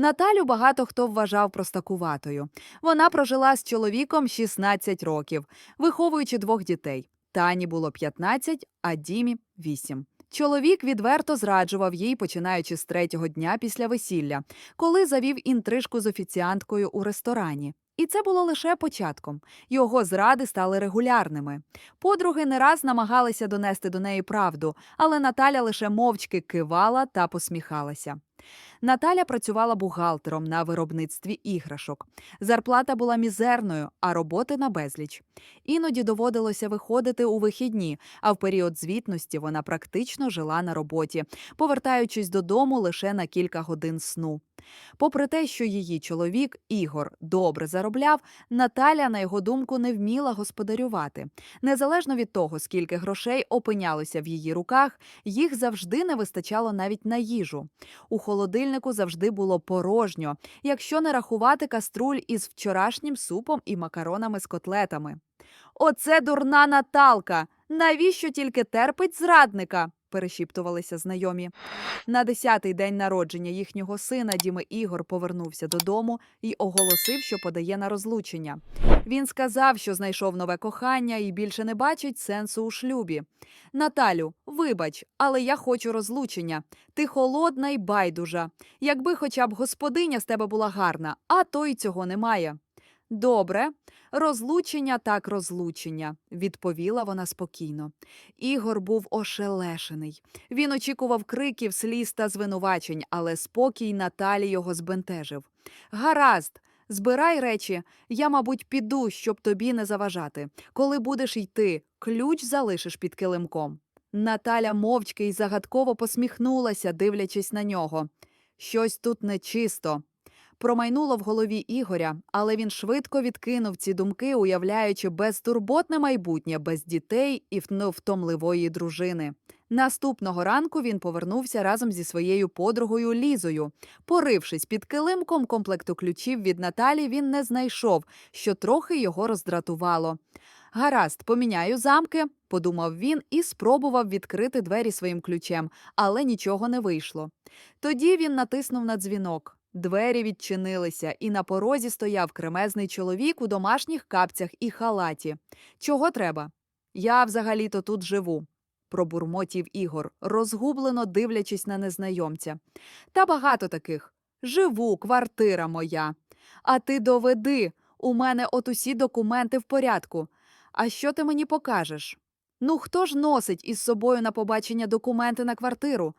Наталю багато хто вважав простакуватою. Вона прожила з чоловіком 16 років, виховуючи двох дітей. Тані було 15, а Дімі 8. Чоловік відверто зраджував їй, починаючи з третього дня після весілля, коли завів інтрижку з офіціанткою у ресторані. І це було лише початком. Його зради стали регулярними. Подруги не раз намагалися донести до неї правду, але Наталя лише мовчки кивала та посміхалася. Наталя працювала бухгалтером на виробництві іграшок. Зарплата була мізерною, а роботи на безліч. Іноді доводилося виходити у вихідні, а в період звітності вона практично жила на роботі, повертаючись додому лише на кілька годин сну. Попри те, що її чоловік Ігор добре заробляв, Наталя, на його думку, не вміла господарювати. Незалежно від того, скільки грошей опинялося в її руках, їх завжди не вистачало навіть на їжу. У холодильнику завжди було порожньо, якщо не рахувати каструль із вчорашнім супом і макаронами з котлетами. Оце дурна Наталка! Навіщо тільки терпить зрадника? Перешіптувалися знайомі. На десятий день народження їхнього сина Діми Ігор повернувся додому і оголосив, що подає на розлучення. Він сказав, що знайшов нове кохання і більше не бачить сенсу у шлюбі. Наталю, вибач, але я хочу розлучення. Ти холодна й байдужа. Якби хоча б господиня з тебе була гарна, а то й цього немає. Добре, розлучення так розлучення, відповіла вона спокійно. Ігор був ошелешений. Він очікував криків, сліз та звинувачень, але спокій Наталі його збентежив. Гаразд, збирай речі, я, мабуть, піду, щоб тобі не заважати. Коли будеш йти, ключ залишиш під килимком. Наталя мовчки й загадково посміхнулася, дивлячись на нього. Щось тут нечисто. Промайнуло в голові Ігоря, але він швидко відкинув ці думки, уявляючи безтурботне майбутнє без дітей і невтомливої дружини. Наступного ранку він повернувся разом зі своєю подругою Лізою. Порившись під килимком комплекту ключів від Наталі, він не знайшов, що трохи його роздратувало. Гаразд, поміняю замки, подумав він і спробував відкрити двері своїм ключем, але нічого не вийшло. Тоді він натиснув на дзвінок. Двері відчинилися, і на порозі стояв кремезний чоловік у домашніх капцях і халаті. Чого треба? Я взагалі-то тут живу, пробурмотів Ігор, розгублено дивлячись на незнайомця. Та багато таких. Живу, квартира моя. А ти доведи, у мене от усі документи в порядку. А що ти мені покажеш? Ну, хто ж носить із собою на побачення документи на квартиру?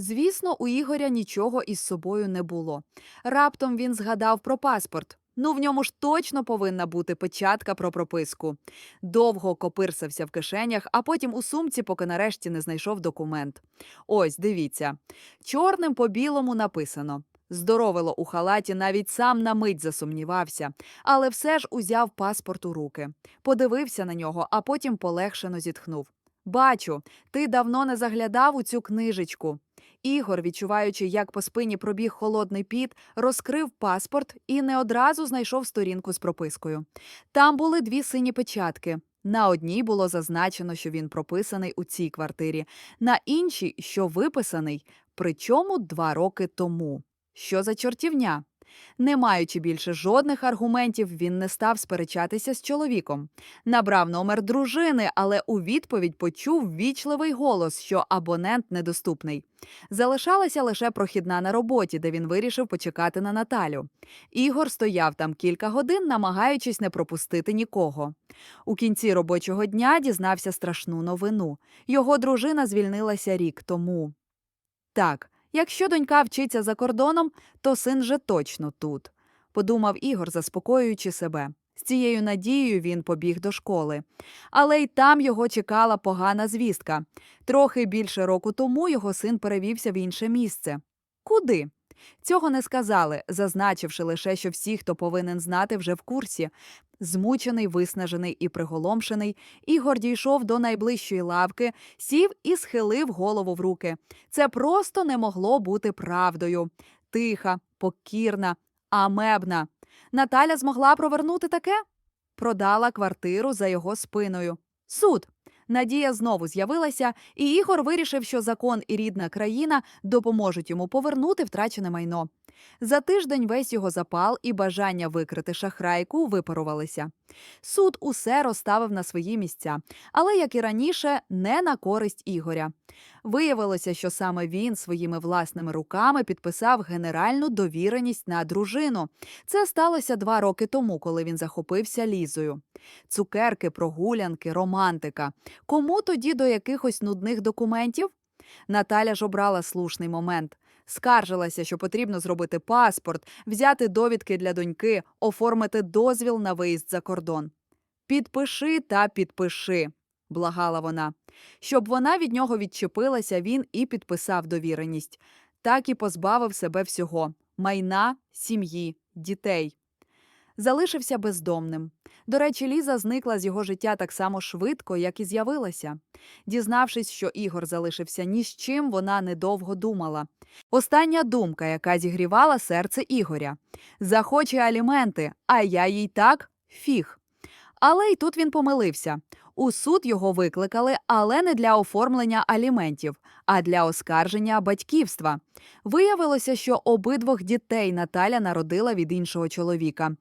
Звісно, у Ігоря нічого із собою не було. Раптом він згадав про паспорт. Ну, в ньому ж точно повинна бути печатка про прописку. Довго копирсався в кишенях, а потім у сумці, поки нарешті не знайшов документ. Ось, дивіться. Чорним по білому написано. Здоровило у халаті навіть сам на мить засумнівався, але все ж узяв паспорт у руки. Подивився на нього, а потім полегшено зітхнув. Бачу, ти давно не заглядав у цю книжечку. Ігор, відчуваючи, як по спині пробіг холодний піт, розкрив паспорт і не одразу знайшов сторінку з пропискою. Там були дві сині печатки. На одній було зазначено, що він прописаний у цій квартирі, на іншій, що виписаний, причому два роки тому. Що за чортівня? Не маючи більше жодних аргументів, він не став сперечатися з чоловіком. Набрав номер дружини, але у відповідь почув вічливий голос, що абонент недоступний. Залишалася лише прохідна на роботі, де він вирішив почекати на Наталю. Ігор стояв там кілька годин, намагаючись не пропустити нікого. У кінці робочого дня дізнався страшну новину. Його дружина звільнилася рік тому. Так, якщо донька вчиться за кордоном, то син же точно тут, подумав Ігор, заспокоюючи себе. З цією надією він побіг до школи. Але й там його чекала погана звістка. Трохи більше року тому його син перевівся в інше місце. Куди? Цього не сказали, зазначивши лише, що всі, хто повинен знати, вже в курсі. Змучений, виснажений і приголомшений, Ігор дійшов до найближчої лавки, сів і схилив голову в руки. Це просто не могло бути правдою. Тиха, покірна, амебна. Наталя змогла провернути таке? Продала квартиру за його спиною. Суд. Надія знову з'явилася, і Ігор вирішив, що закон і рідна країна допоможуть йому повернути втрачене майно. За тиждень весь його запал і бажання викрити шахрайку випарувалися. Суд усе розставив на свої місця, але, як і раніше, не на користь Ігоря. Виявилося, що саме він своїми власними руками підписав генеральну довіреність на дружину. Це сталося два роки тому, коли він захопився лізою. Цукерки, прогулянки, романтика. Кому тоді до якихось нудних документів? Наталя ж обрала слушний момент. Скаржилася, що потрібно зробити паспорт, взяти довідки для доньки, оформити дозвіл на виїзд за кордон. Підпиши та підпиши, благала вона. Щоб вона від нього відчепилася, він і підписав довіреність. Так і позбавив себе всього майна, сім'ї, дітей. Залишився бездомним. До речі, Ліза зникла з його життя так само швидко, як і з'явилася. Дізнавшись, що Ігор залишився ні з чим, вона недовго думала. Остання думка, яка зігрівала серце Ігоря: захоче аліменти, а я їй так фіг. Але й тут він помилився. У суд його викликали, але не для оформлення аліментів, а для оскарження батьківства. Виявилося, що обидвох дітей Наталя народила від іншого чоловіка.